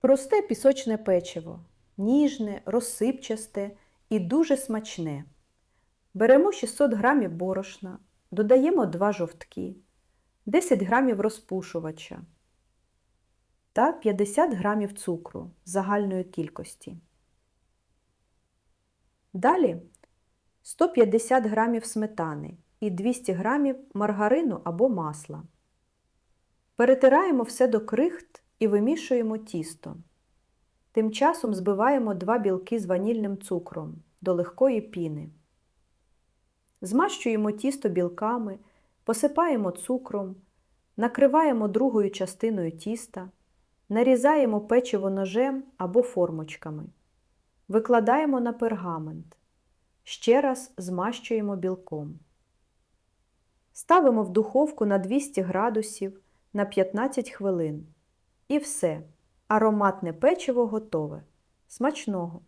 Просте пісочне печиво, ніжне, розсипчасте і дуже смачне. Беремо 600 грамів борошна, додаємо 2 жовтки, 10 грамів розпушувача та 50 грамів цукру загальної кількості. Далі 150 грамів сметани і 200 грамів маргарину або масла. Перетираємо все до крихт і вимішуємо тісто. Тим часом збиваємо два білки з ванільним цукром до легкої піни. Змащуємо тісто білками, посипаємо цукром, накриваємо другою частиною тіста, нарізаємо печиво ножем або формочками, викладаємо на пергамент. Ще раз змащуємо білком. Ставимо в духовку на 200 градусів на 15 хвилин. І все. Ароматне печиво готове. Смачного!